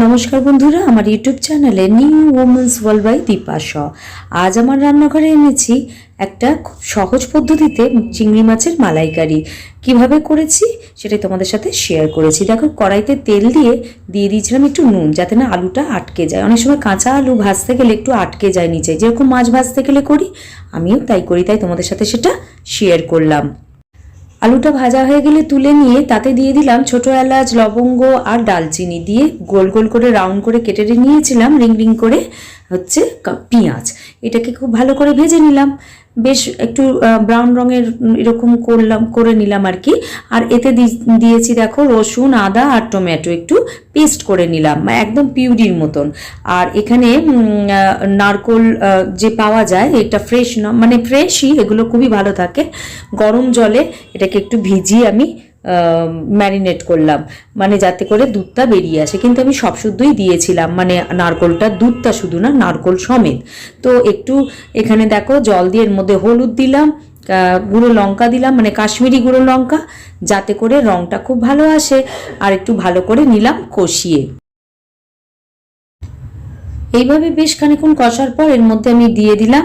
নমস্কার বন্ধুরা, আমার ইউটিউব চ্যানেলে new women's world by Dipa Shaw. আজ আমার রান্নাঘরে এনেছি একটা খুব সহজ পদ্ধতিতে চিংড়ি মাছের মালাইকারি। কীভাবে করেছি সেটাই তোমাদের সাথে শেয়ার করেছি। দেখো, কড়াইতে তেল দিয়ে দিয়ে দিয়েছিলাম একটু নুন, যাতে না আলুটা আটকে যায়। অনেক সময় কাঁচা আলু ভাজতে গেলে একটু আটকে যায় নিচে। যেরকম মাছ ভাজতে গেলে করি, আমিও তাই করি, তাই তোমাদের সাথে সেটা শেয়ার করলাম। আলুটা ভাজা হয়ে গেলে তুলে নিয়ে তাতে দিয়ে দিলাম ছোট এলাচ, লবঙ্গ আর ডালচিনি দিয়ে গোল গোল করে রাউন্ড করে কেটে নিয়েছিলাম, রিং রিং করে। হচ্ছে পেঁয়াজ। এটাকে খুব ভালো করে ভেজে নিলাম। বেশ একটু ব্রাউন রঙের এরকম করলাম, করে নিলাম আর কি। আর এতে দিয়েছি দেখো রসুন, আদা আর টমেটো। একটু পেস্ট করে নিলাম মানে একদম পিউরির মতন। আর এখানে নারকোল যে পাওয়া যায়, এটা ফ্রেশ মানে ফ্রেশই এগুলো খুবই ভালো থাকে। গরম জলে এটাকে একটু ভিজিয়ে আমি ম্যারিনেট করলাম। মানে যাতে করে দুধটা বেরিয়ে আসে। কিন্তু আমি সব শুদ্ধই দিয়েছিলাম। মানে নারকোলটা দুধটা শুধু না, নারকোল সমেত। তো একটু এখানে দেখো, জল দিয়ে এর মধ্যে হলুদ দিলাম গুঁড়ো লঙ্কা দিলাম মানে কাশ্মীরি গুঁড়ো লঙ্কা, যাতে করে রঙটা খুব ভালো আসে। আর একটু ভালো করে নিলাম কষিয়ে। এইভাবে বেশ খানিক্ষণ কষার পর এর মধ্যে আমি দিয়ে দিলাম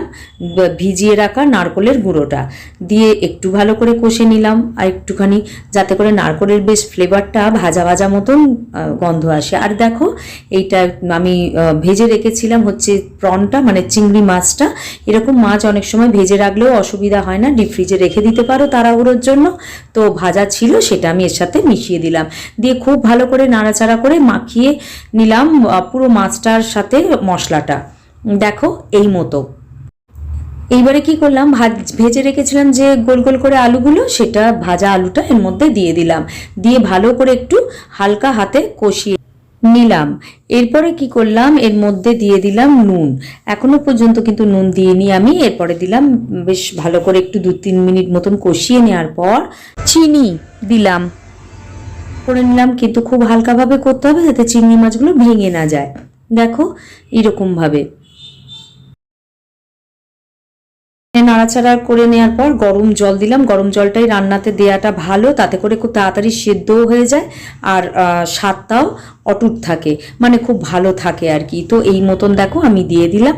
ভিজিয়ে রাখা নারকোলের গুঁড়োটা। দিয়ে একটু ভালো করে কষে নিলাম, আর একটুখানি যাতে করে নারকোলের বেশ ফ্লেভারটা ভাজা ভাজা মতন গন্ধ আসে। আর দেখো, এইটা আমি ভেজে রেখেছিলাম হচ্ছে প্রনটা মানে চিংড়ি মাছটা। এরকম মাছ অনেক সময় ভেজে রাখলেও অসুবিধা হয় না ডিপ ফ্রিজে রেখে দিতে পারো তাড়াহুড়োর জন্য। তো ভাজা ছিল, সেটা আমি এর সাথে মিশিয়ে দিলাম। দিয়ে খুব ভালো করে নাড়াচাড়া করে মাখিয়ে নিলাম পুরো মাছটার সাথে মশলাটা। দেখো, এই মতো। এইবারে কি করলাম? ভাজ, ভেজে রেখেছিলাম যে গোল গোল করে আলুগুলো, সেটা ভাজা আলুটা এর মধ্যে দিয়ে দিলাম। দিয়ে ভালো করে একটু হালকা হাতে কষিয়ে নিলাম। এরপরে কি করলাম? এর মধ্যে দিয়ে দিলাম নুন। এখনও পর্যন্ত কিন্তু নুন দিইনি আমি। এরপরে দিলাম বেশ ভালো করে একটু দু তিন মিনিট মতন কষিয়ে নেওয়ার পর চিনি দিলাম। করে নিলাম কিন্তু খুব হালকাভাবে করতে হবে যাতে চিংড়ি মাছগুলো ভেঙে না যায়। দেখো এরকমভাবে নাড়াচাড়া করে নেওয়ার পর গরম জল দিলাম। গরম জলটাই রান্নাতে দেওয়াটা ভালো, তাতে করে খুব তাড়াতাড়ি সেদ্ধও হয়ে যায় আর স্বাদটাও অটুট থাকে মানে খুব ভালো থাকে আর কি। তো এই মতন দেখো আমি দিয়ে দিলাম।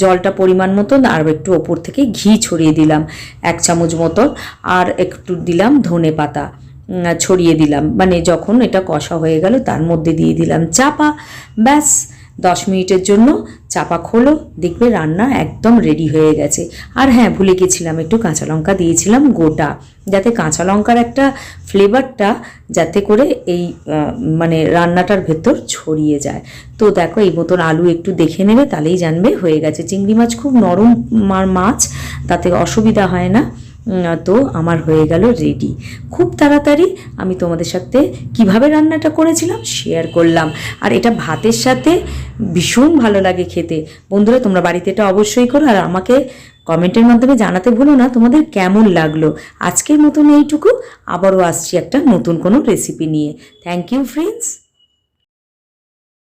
জলটা পরিমাণ মতন আর একটু ওপর থেকে ঘি ছড়িয়ে দিলাম, এক চামচ মতন। আর একটু দিলাম ধনে পাতা ছড়িয়ে দিলাম। মানে যখন এটা কষা হয়ে গেল তার মধ্যে দিয়ে দিলাম চাপা, ব্যাস। দশ মিনিটের জন্য চাপা খোলো, দেখবে রান্না একদম রেডি হয়ে গেছে। আর হ্যাঁ ভুলে গেছিলাম, একটু কাঁচা লঙ্কা দিয়েছিলাম, গোটা। যাতে কাঁচা লঙ্কার একটা ফ্লেভারটা যাতে করে এই মানে রান্নাটার ভেতর ছড়িয়ে যায়। তো দেখো, এই মতন আলু একটু দেখে নেবে, তাহলেই জানবে হয়ে গেছে। চিংড়ি মাছ খুব নরম মাছ, তাতে অসুবিধা হয় না। তো আমার হয়ে গেল রেডি খুব তাড়াতাড়ি আমি তোমাদের সাথে কীভাবে রান্নাটা করেছিলাম শেয়ার করলাম। আর এটা ভাতের সাথে ভীষণ ভালো লাগে খেতে। বন্ধুরা, তোমরা বাড়িতে এটা অবশ্যই করো আর আমাকে কমেন্টের মাধ্যমে জানাতে ভুলো না তোমাদের কেমন লাগল। আজকের মতন এইটুকু। আবারও আসছি একটা নতুন কোনো রেসিপি নিয়ে। Thank you friends